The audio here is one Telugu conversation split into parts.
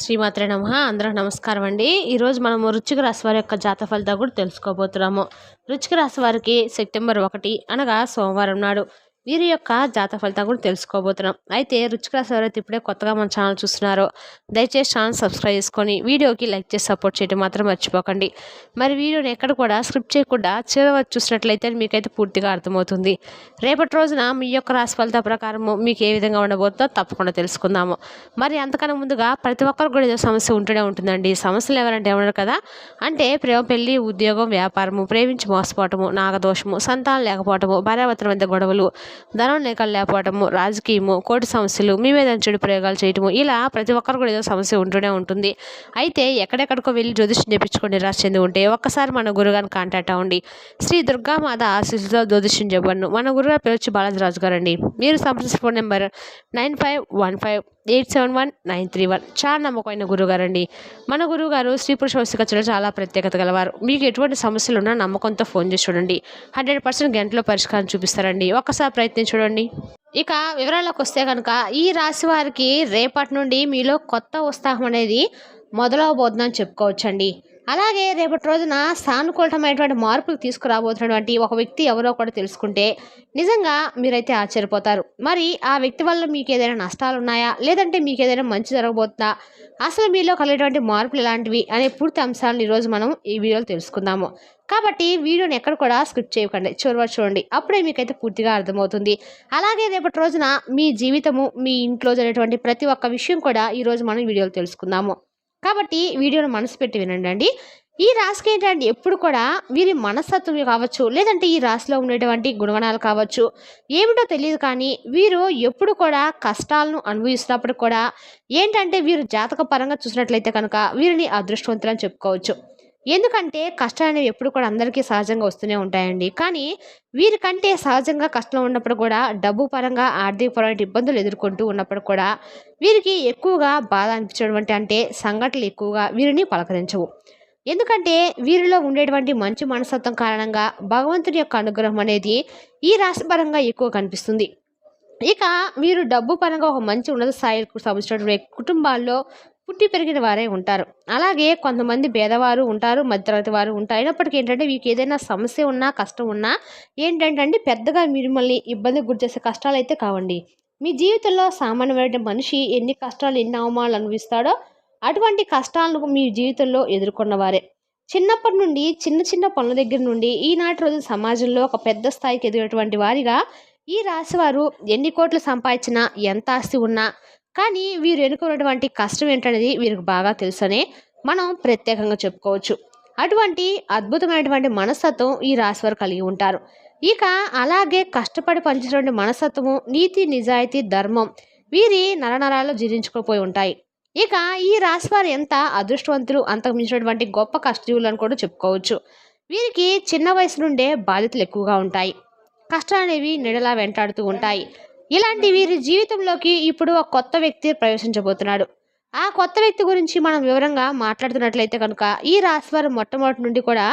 శ్రీమాత్ర నమ. అందరూ నమస్కారం అండి. ఈరోజు మనము రుచిక రాశి వారి యొక్క జాత ఫలితాలు కూడా తెలుసుకోబోతున్నాము. రుచిక రాశి వారికి సెప్టెంబర్ ఒకటి అనగా సోమవారం నాడు. వీరి యొక్క జాత ఫలితం కూడా తెలుసుకోబోతున్నాం. అయితే రుచిక రాశి ఎవరైతే ఇప్పుడే కొత్తగా మన ఛానల్ చూస్తున్నారో దయచేసి ఛానల్ సబ్స్క్రైబ్ చేసుకొని వీడియోకి లైక్ చేసి సపోర్ట్ చేయడం మాత్రం మర్చిపోకండి. మరి వీడియోని ఎక్కడ కూడా స్క్రిప్ట్ చేయకుండా చివరి చూసినట్లయితే మీకైతే పూర్తిగా అర్థమవుతుంది. రేపటి రోజున మీ యొక్క రాశి ఫలిత ప్రకారము మీకు ఏ విధంగా ఉండబోతుందో తప్పకుండా తెలుసుకుందాము. మరి అంతకన్నా ముందుగా ప్రతి ఒక్కరు కూడా ఏదో సమస్య ఉంటూనే ఉంటుందండి. సమస్యలు ఎవరంటే ఏమన్నారు కదా? అంటే ప్రేమ పెళ్ళి ఉద్యోగం వ్యాపారము ప్రేమించి మోసపోవటము నాగదోషము సంతానం లేకపోవటము భార్యాభర్తల మధ్య గొడవలు ధనం లేక లేకపోవటము రాజకీయము కోటి సమస్యలు మీ మీద చెడు ప్రయోగాలు చేయటము ఇలా ప్రతి ఒక్కరు కూడా ఏదో సమస్య ఉంటూనే ఉంటుంది. అయితే ఎక్కడెక్కడికో వెళ్ళి జ్యోతిష్యం చేపించుకొని నిరాశ చెంది ఉంటే ఒక్కసారి మన గురుగారిని కాంటాక్ట్ అవ్వండి. శ్రీ దుర్గామాత ఆశీస్సుతో జ్యోతిష్యం చెప్పను మన గురుగారు పేరు వచ్చి బాలాజీరాజు గారు అండి మీరు సంప్రదించిన phone number nine five one five eight seven one nine three one. చాలా నమ్మకమైన గురుగారు అండి మన గురువుగారు స్త్రీ పురుష చాలా ప్రత్యేకత గలవారు. మీకు ఎటువంటి సమస్యలు ఉన్నా నమ్మకంతో ఫోన్ చేసి చూడండి. హండ్రెడ్ పర్సెంట్ గంటలో పరిష్కారం చూపిస్తారండి. ఒక్కసారి ప్రయత్నం చూడండి. ఇక వివరాలకు వస్తే కనుక ఈ రాశి వారికి రేపటి నుండి మీలో కొత్త ఉత్సాహం అనేది మొదలవబోతుందని చెప్పుకోవచ్చండి. అలాగే రేపటి రోజున సానుకూలమైనటువంటి మార్పులు తీసుకురాబోతున్నటువంటి ఒక వ్యక్తి ఎవరో కూడా తెలుసుకుంటే నిజంగా మీరైతే ఆశ్చర్యపోతారు. మరి ఆ వ్యక్తి వల్ల మీకు ఏదైనా నష్టాలు ఉన్నాయా లేదంటే మీకు ఏదైనా మంచి జరగబోతుందా? అసలు మీలో కలిగేటువంటి మార్పులు ఎలాంటివి? అనే పూర్తి అంశాలను ఈరోజు మనం ఈ వీడియోలో తెలుసుకుందాము. కాబట్టి వీడియోని ఎక్కడ కూడా స్క్రిప్ట్ చేయకండి. చూడవ చూడండి. అప్పుడే మీకైతే పూర్తిగా అర్థమవుతుంది. అలాగే రేపటి రోజున మీ జీవితము మీ ఇంట్లో జరిగేటువంటి ప్రతి ఒక్క విషయం కూడా ఈరోజు మనం వీడియోలో తెలుసుకుందాము. కాబట్టి వీడియోను మనసు పెట్టి వినండి అండి. ఈ రాశికి ఏంటంటే ఎప్పుడు కూడా వీరి మనస్తత్వం కావచ్చు లేదంటే ఈ రాశిలో ఉండేటువంటి గుణగణాలు కావచ్చు ఏమిటో తెలియదు కానీ వీరు ఎప్పుడు కూడా కష్టాలను అనుభవిస్తున్నప్పుడు కూడా ఏంటంటే వీరు జాతక పరంగా చూసినట్లయితే కనుక వీరిని అదృష్టవంతులని చెప్పుకోవచ్చు. ఎందుకంటే కష్టాలు అనేవి ఎప్పుడు కూడా అందరికీ సహజంగా వస్తూనే ఉంటాయండి. కానీ వీరికంటే సహజంగా కష్టం ఉన్నప్పుడు కూడా డబ్బు పరంగా ఆర్థిక పరమైన ఇబ్బందులు ఎదుర్కొంటూ ఉన్నప్పుడు కూడా వీరికి ఎక్కువగా బాధ అనిపించేటువంటి అంటే సంఘటనలు ఎక్కువగా వీరిని పలకరించవు. ఎందుకంటే వీరిలో ఉండేటువంటి మంచి మనస్తత్వం కారణంగా భగవంతుని యొక్క అనుగ్రహం అనేది ఈ రాశి పరంగా ఎక్కువ కనిపిస్తుంది. ఇక వీరు డబ్బు పరంగా ఒక మంచి ఉన్నత స్థాయికి సంబంధించినటువంటి కుటుంబాల్లో పుట్టి పెరిగిన వారే ఉంటారు. అలాగే కొంతమంది పేదవారు ఉంటారు మధ్యతరగతి వారు ఉంటారు. అయినప్పటికీ ఏంటంటే మీకు ఏదైనా సమస్య ఉన్నా కష్టం ఉన్నా ఏంటంటే పెద్దగా మిమ్మల్ని ఇబ్బంది గురి చేసే కష్టాలు అయితే కావండి. మీ జీవితంలో సామాన్యమైన మనిషి ఎన్ని కష్టాలు ఎన్ని అవమానాలు అనుభవిస్తాడో అటువంటి కష్టాలను మీ జీవితంలో ఎదుర్కొన్నవారే చిన్నప్పటి నుండి చిన్న చిన్న పనుల దగ్గర నుండి ఈనాటి రోజు సమాజంలో ఒక పెద్ద స్థాయికి ఎదిగినటువంటి వారిగా ఈ రాశివారు ఎన్ని కోట్లు సంపాదించినా ఎంత ఆస్తి ఉన్నా కానీ వీరు ఎన్నుకున్నటువంటి కష్టం ఏంటనేది వీరికి బాగా తెలుసనే మనం ప్రత్యేకంగా చెప్పుకోవచ్చు. అటువంటి అద్భుతమైనటువంటి మనస్తత్వం ఈ రాశివారు కలిగి ఉంటారు. ఇక అలాగే కష్టపడి పనిచేసినటువంటి మనస్తత్వము నీతి నిజాయితీ ధర్మం వీరి నరనరాలు జీర్ణించుకుపోయి ఉంటాయి. ఇక ఈ రాశివారు ఎంత అదృష్టవంతులు అంతకు మించినటువంటి గొప్ప కష్టజీవులు అని కూడా చెప్పుకోవచ్చు. వీరికి చిన్న వయసు నుండే బాధ్యతలు ఎక్కువగా ఉంటాయి. కష్టాలు అనేవి నిడలా వెంటాడుతూ ఉంటాయి. ఇలాంటి వీరి జీవితంలోకి ఇప్పుడు ఒక కొత్త వ్యక్తి ప్రవేశించబోతున్నాడు. ఆ కొత్త వ్యక్తి గురించి మనం వివరంగా మాట్లాడుతున్నట్లయితే కనుక ఈ రాశివారు మొట్టమొదటి నుండి కూడా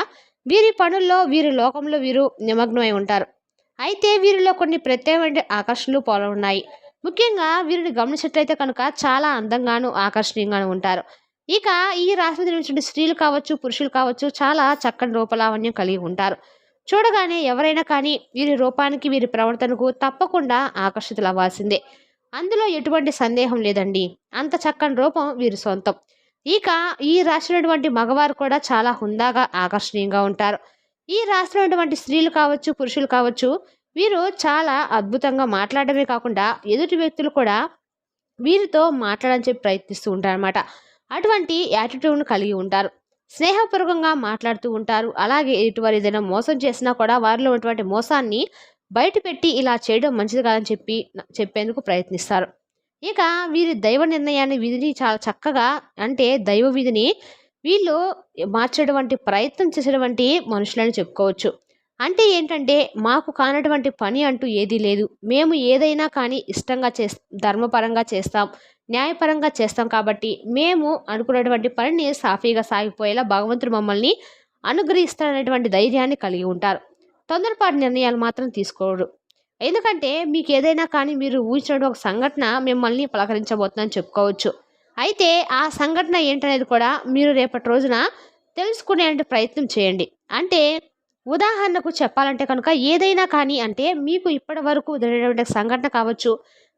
వీరి పనుల్లో వీరి లోకంలో వీరు నిమగ్నమై ఉంటారు. అయితే వీరిలో కొన్ని ప్రత్యేకమైన ఆకర్షణలు పోల ఉన్నాయి ముఖ్యంగా వీరిని గమనించినట్లయితే కనుక చాలా అందంగాను ఆకర్షణీయంగాను ఉంటారు. ఇక ఈ రాశి నుంచి స్త్రీలు కావచ్చు పురుషులు కావచ్చు చాలా చక్కని రూపలావణ్యం కలిగి ఉంటారు. చూడగానే ఎవరైనా కానీ వీరి రూపానికి వీరి ప్రవర్తనకు తప్పకుండా ఆకర్షితులు అవ్వాల్సిందే అందులో ఎటువంటి సందేహం లేదండి. అంత చక్కని రూపం వీరి సొంతం. ఇక ఈ రాసినటువంటి మగవారు కూడా చాలా హుందాగా ఆకర్షణీయంగా ఉంటారు. ఈ రాసినటువంటి స్త్రీలు కావచ్చు పురుషులు కావచ్చు వీరు చాలా అద్భుతంగా మాట్లాడమే కాకుండా ఎదుటి వ్యక్తులు కూడా వీరితో మాట్లాడని చెప్పి ప్రయత్నిస్తూ ఉంటారన్నమాట. అటువంటి యాటిట్యూడ్ను కలిగి ఉంటారు. స్నేహపూర్వకంగా మాట్లాడుతూ ఉంటారు. అలాగే ఎటువంటి ఏదైనా మోసం చేసినా కూడా వారిలో ఉన్నటువంటి మోసాన్ని బయటపెట్టి ఇలా చేయడం మంచిది కాదని చెప్పి చెప్పేందుకు ప్రయత్నిస్తారు. ఇక వీరి దైవ నిర్ణయాన్ని విధిని చాలా చక్కగా అంటే దైవ విధిని వీళ్ళు మార్చేటువంటి ప్రయత్నం చేసేటువంటి మనుషులని చెప్పుకోవచ్చు. అంటే ఏంటంటే మాకు కానటువంటి పని అంటూ ఏదీ లేదు. మేము ఏదైనా కానీ ఇష్టంగా చే ధర్మపరంగా చేస్తాం న్యాయపరంగా చేస్తాం కాబట్టి మేము అనుకున్నటువంటి పనిని సాఫీగా సాగిపోయేలా భగవంతుడు మమ్మల్ని అనుగ్రహిస్తాడనేటువంటి ధైర్యాన్ని కలిగి ఉంటారు. తొందరపాటు నిర్ణయాలు మాత్రం తీసుకోరు. ఎందుకంటే మీకు ఏదైనా కానీ మీరు ఊహించిన ఒక సంఘటన మిమ్మల్ని పలకరించబోతుందని చెప్పుకోవచ్చు. అయితే ఆ సంఘటన ఏంటనేది కూడా మీరు రేపటి రోజున తెలుసుకునే ప్రయత్నం చేయండి. అంటే ఉదాహరణకు చెప్పాలంటే కనుక ఏదైనా కానీ అంటే మీకు ఇప్పటి వరకు జరిగినటువంటి సంఘటన కావచ్చు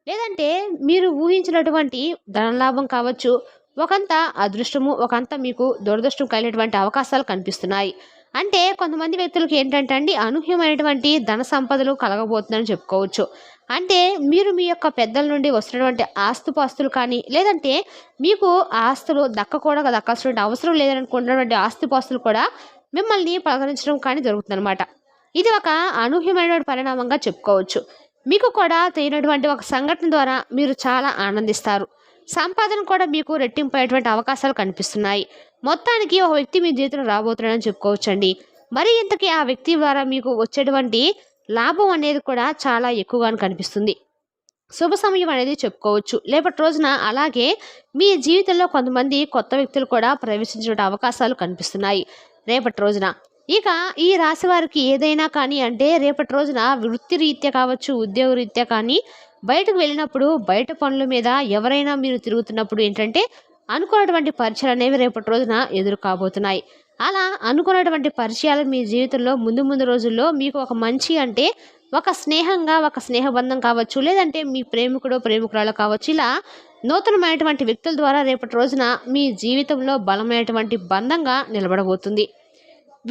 లేదంటే మీరు ఊహించినటువంటి ధనలాభం కావచ్చు ఒకంత అదృష్టము ఒకంత మీకు దురదృష్టం కలిగినటువంటి అవకాశాలు కనిపిస్తున్నాయి. అంటే కొంతమంది వ్యక్తులకు ఏంటంటే అండి అనూహ్యమైనటువంటి ధన సంపదలు కలగబోతుందని చెప్పుకోవచ్చు. అంటే మీరు మీ యొక్క పెద్దల నుండి వస్తున్నటువంటి ఆస్తుపాస్తులు కానీ లేదంటే మీకు ఆస్తులు దక్కకూడక దక్కాల్సిన అవసరం లేదనుకుంటున్నటువంటి ఆస్తుపాస్తులు కూడా మిమ్మల్ని పలకరించడం కానీ జరుగుతుందన్నమాట. ఇది ఒక అనూహ్యమైన పరిణామంగా చెప్పుకోవచ్చు. మీకు కూడా తెలియనటువంటి ఒక సంఘటన ద్వారా మీరు చాలా ఆనందిస్తారు. సంపాదన కూడా మీకు రెట్టింపయ్యేటువంటి అవకాశాలు కనిపిస్తున్నాయి. మొత్తానికి ఒక వ్యక్తి మీ జీవితంలో రాబోతున్నాడని చెప్పుకోవచ్చండి. మరి ఇంతకీ ఆ వ్యక్తి ద్వారా మీకు వచ్చేటువంటి లాభం అనేది కూడా చాలా ఎక్కువగా కనిపిస్తుంది. శుభ సమయం అనేది చెప్పుకోవచ్చు. లేపటి రోజున అలాగే మీ జీవితంలో కొంతమంది కొత్త వ్యక్తులు కూడా ప్రవేశించే అవకాశాలు కనిపిస్తున్నాయి. రేపటి రోజున. ఇక ఈ రాశి వారికి ఏదైనా కానీ అంటే రేపటి రోజున వృత్తి రీత్యా కావచ్చు ఉద్యోగ రీత్యా కానీ బయటకు వెళ్ళినప్పుడు బయట పనుల మీద ఎవరైనా మీరు తిరుగుతున్నప్పుడు ఏంటంటే అనుకున్నటువంటి పరిచయాలు అనేవి రేపటి రోజున ఎదురు కాబోతున్నాయి. అలా అనుకున్నటువంటి పరిచయాలు మీ జీవితంలో ముందు ముందు రోజుల్లో మీకు ఒక మంచి అంటే ఒక స్నేహంగా ఒక స్నేహబంధం కావచ్చు లేదంటే మీ ప్రేమికుడు ప్రేమికురాలు కావచ్చు ఇలా నూతనమైనటువంటి వ్యక్తుల ద్వారా రేపటి రోజున మీ జీవితంలో బలమైనటువంటి బంధంగా నిలబడబోతుంది.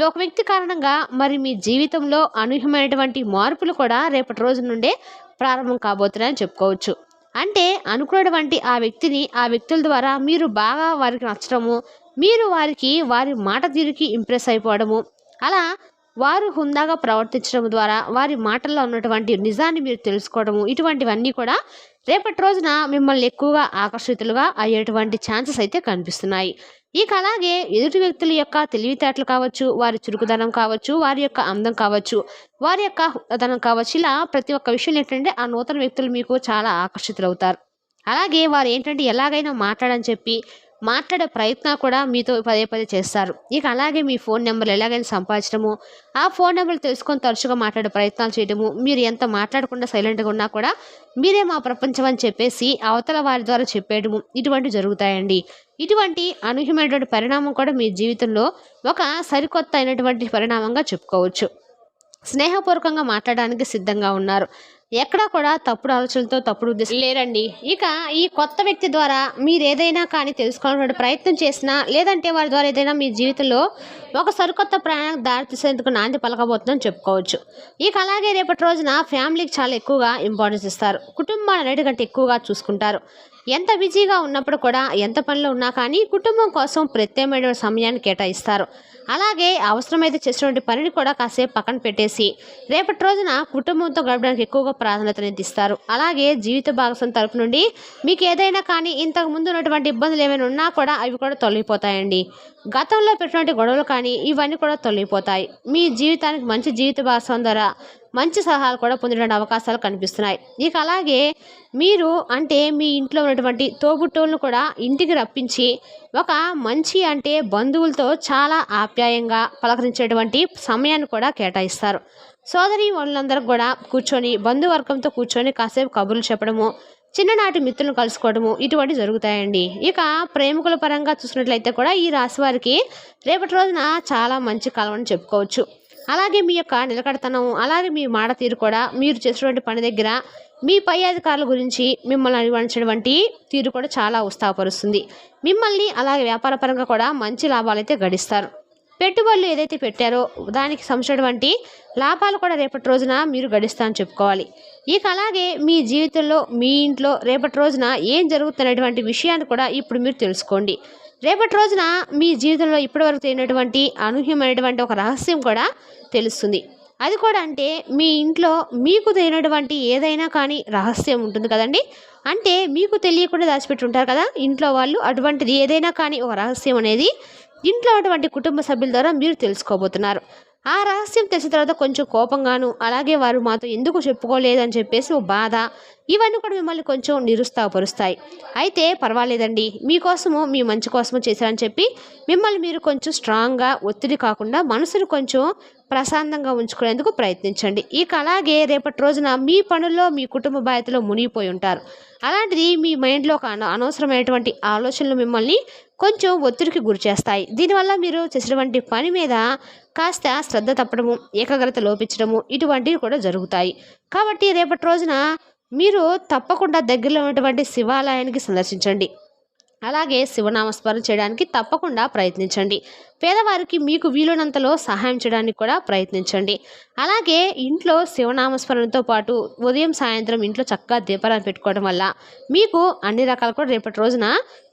ఒక వ్యక్తి కారణంగా మరి మీ జీవితంలో అనూహ్యమైనటువంటి మార్పులు కూడా రేపటి రోజు నుండే ప్రారంభం కాబోతున్నాయని చెప్పుకోవచ్చు. అంటే అనుకున్నటువంటి ఆ వ్యక్తిని ఆ వ్యక్తుల ద్వారా మీరు బాగా వారికి నచ్చడము మీరు వారికి వారి మాట తీరుకి ఇంప్రెస్ అయిపోవడము అలా వారు హుందాగా ప్రవర్తించడం ద్వారా వారి మాటల్లో ఉన్నటువంటి నిజాన్ని మీరు తెలుసుకోవడము ఇటువంటివన్నీ కూడా రేపటి రోజున మిమ్మల్ని ఎక్కువగా ఆకర్షితులుగా అయ్యేటువంటి ఛాన్సెస్ అయితే కనిపిస్తున్నాయి. ఇక అలాగే ఎదుటి వ్యక్తుల యొక్క తెలివితేటలు కావచ్చు వారి చురుకుదనం కావచ్చు వారి యొక్క అందం కావచ్చు వారి యొక్క ధనం కావచ్చు. ఇలా ప్రతి ఒక్క విషయం ఏంటంటే ఆ నూతన వ్యక్తులు మీకు చాలా ఆకర్షితులవుతారు. అలాగే వారు ఏంటంటే ఎలాగైనా మాట్లాడని చెప్పి మాట్లాడే ప్రయత్నం కూడా మీతో పదే పదే చేస్తారు. ఇక అలాగే మీ ఫోన్ నెంబర్ ఎలాగైనా సంపాదించడము ఆ ఫోన్ నెంబర్ తెలుసుకొని తరచుగా మాట్లాడే ప్రయత్నాలు చేయడము మీరు ఎంత మాట్లాడకుండా సైలెంట్గా ఉన్నా కూడా మీరే మా ప్రపంచం అని చెప్పేసి అవతల వారి ద్వారా చెప్పేయడము ఇటువంటివి జరుగుతాయండి. ఇటువంటి అనూహ్యమైనటువంటి పరిణామం కూడా మీ జీవితంలో ఒక సరికొత్త అయినటువంటి పరిణామంగా చెప్పుకోవచ్చు. స్నేహపూర్వకంగా మాట్లాడడానికి సిద్ధంగా ఉన్నారు. ఎక్కడా కూడా తప్పుడు ఆలోచనలతో తప్పుడు ఉద్దేశం లేరండి. ఇక ఈ కొత్త వ్యక్తి ద్వారా మీరు ఏదైనా కానీ తెలుసుకోవాలనే ప్రయత్నం చేసినా లేదంటే వారి ద్వారా ఏదైనా మీ జీవితంలో ఒక సరికొత్త ప్రయాణం దారితీసేందుకు నాంది పలకబోతుందని చెప్పుకోవచ్చు. ఇక అలాగే రేపటి రోజున ఫ్యామిలీకి చాలా ఎక్కువగా ఇంపార్టెన్స్ ఇస్తారు. కుటుంబాన్ని అన్నిటికంటే ఎక్కువగా చూసుకుంటారు. ఎంత బిజీగా ఉన్నప్పుడు కూడా ఎంత పనిలో ఉన్నా కానీ కుటుంబం కోసం ప్రత్యేకమైన సమయాన్ని కేటాయిస్తారు. అలాగే అవసరమైతే చేసినటువంటి పనిని కూడా కాసేపు పక్కన పెట్టేసి రేపటి రోజున కుటుంబంతో గడపడానికి ఎక్కువగా ప్రాధాన్యతను ఇస్తారు. అలాగే జీవిత భాగస్వామి తరపు నుండి మీకు ఏదైనా కానీ ఇంతకు ముందు ఉన్నటువంటి ఇబ్బందులు ఏమైనా ఉన్నా కూడా అవి కూడా తొలగిపోతాయండి. గతంలో పెట్టినటువంటి గొడవలు కానీ ఇవన్నీ కూడా తొలగిపోతాయి. మీ జీవితానికి మంచి జీవిత భాగస్వామి ద్వారా మంచి సలహాలు కూడా పొందడానికి అవకాశాలు కనిపిస్తున్నాయి. ఇక అలాగే మీరు అంటే మీ ఇంట్లో ఉన్నటువంటి తోబుట్టోళ్ళను కూడా ఇంటికి రప్పించి ఒక మంచి అంటే బంధువులతో చాలా ఆప్యాయంగా పలకరించేటువంటి సమయాన్ని కూడా కేటాయిస్తారు. సోదరి వాళ్ళందరూ కూడా కూర్చొని బంధువర్గంతో కూర్చొని కాసేపు కబుర్లు చెప్పడము చిన్ననాటి మిత్రులను కలుసుకోవడము ఇటువంటి జరుగుతాయండి. ఇక ప్రేమికుల పరంగా చూసినట్లయితే కూడా ఈ రాశి వారికి రేపటి రోజున చాలా మంచి కాలం అని చెప్పుకోవచ్చు. అలాగే మీ యొక్క నిలకడతనం అలాగే మీ మాట తీరు కూడా మీరు చేసినటువంటి పని దగ్గర మీ పై అధికారుల గురించి మిమ్మల్ని అనుభవించినటువంటి తీరు కూడా చాలా ఉత్సాహపరుస్తుంది. మిమ్మల్ని అలాగే వ్యాపారపరంగా కూడా మంచి లాభాలు అయితే గడిస్తారు. పెట్టుబడులు ఏదైతే పెట్టారో దానికి సంబంధించినటువంటి లాభాలు కూడా రేపటి రోజున మీరు గడిస్తారని చెప్పుకోవాలి. ఇక అలాగే మీ జీవితంలో మీ ఇంట్లో రేపటి రోజున ఏం జరుగుతున్నటువంటి విషయాన్ని కూడా ఇప్పుడు మీరు తెలుసుకోండి. రేపటి రోజున మీ జీవితంలో ఇప్పటివరకు తెలియనటువంటి అనూహ్యమైనటువంటి ఒక రహస్యం కూడా తెలుస్తుంది. అది కూడా అంటే మీ ఇంట్లో మీకు తెలియనటువంటి ఏదైనా కానీ రహస్యం ఉంటుంది కదండి? అంటే మీకు తెలియకుండా దాచిపెట్టి ఉంటారు కదా? ఇంట్లో వాళ్ళు అటువంటిది ఏదైనా కానీ ఒక రహస్యం అనేది ఇంట్లో ఉన్నటువంటి కుటుంబ సభ్యుల ద్వారా మీరు తెలుసుకోబోతున్నారు. ఆ రహస్యం తెలిసిన తర్వాత కొంచెం కోపంగాను అలాగే వారు మాతో ఎందుకు చెప్పుకోలేదని చెప్పేసి ఓ బాధ. ఇవన్నీ కూడా మిమ్మల్ని కొంచెం నిరుత్సాహపరుస్తాయి. అయితే పర్వాలేదండి. మీకోసము మీ మంచి కోసము చేశారని చెప్పి మిమ్మల్ని మీరు కొంచెం స్ట్రాంగ్గా ఒత్తిడి కాకుండా మనసును కొంచెం ప్రశాంతంగా ఉంచుకునేందుకు ప్రయత్నించండి. ఇక అలాగే రేపటి రోజున మీ పనుల్లో మీ కుటుంబ బాధ్యతలో మునిగిపోయి ఉంటారు. అలాంటిది మీ మైండ్లో ఒక అనవసరమైనటువంటి ఆలోచనలు మిమ్మల్ని కొంచెం ఒత్తిడికి గురి చేస్తాయి. దీనివల్ల మీరు చేసినటువంటి పని మీద కాస్త శ్రద్ధ తప్పడము ఏకాగ్రత లోపించడము ఇటువంటివి కూడా జరుగుతాయి. కాబట్టి రేపటి రోజున మీరు తప్పకుండా దగ్గరలో ఉన్నటువంటి శివాలయానికి సందర్శించండి. అలాగే శివనామస్మరణ చేయడానికి తప్పకుండా ప్రయత్నించండి. పేదవారికి మీకు వీలునంతలో సహాయం చేయడానికి కూడా ప్రయత్నించండి. అలాగే ఇంట్లో శివనామస్మరణతో పాటు ఉదయం సాయంత్రం ఇంట్లో చక్కగా దీపాలను పెట్టుకోవడం వల్ల మీకు అన్ని రకాలు కూడా రేపటి రోజున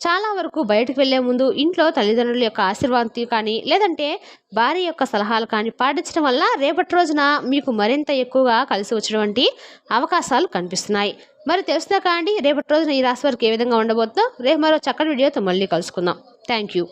చాలా వరకు బయటకు వెళ్ళే ముందు ఇంట్లో తల్లిదండ్రుల యొక్క ఆశీర్వాదం కానీ లేదంటే భార్య యొక్క సలహాలు కానీ పాటించడం వల్ల రేపటి రోజున మీకు మరింత ఎక్కువగా కలిసి వచ్చినటువంటి అవకాశాలు కనిపిస్తున్నాయి. మరి తెలుసునా కాండి రేపటి రోజున ఈ రాశి వారికి ఏ విధంగా ఉండబోతుందో? రేపు మరో చక్కటి వీడియోతో మళ్ళీ కలుసుకుందాం. Thank you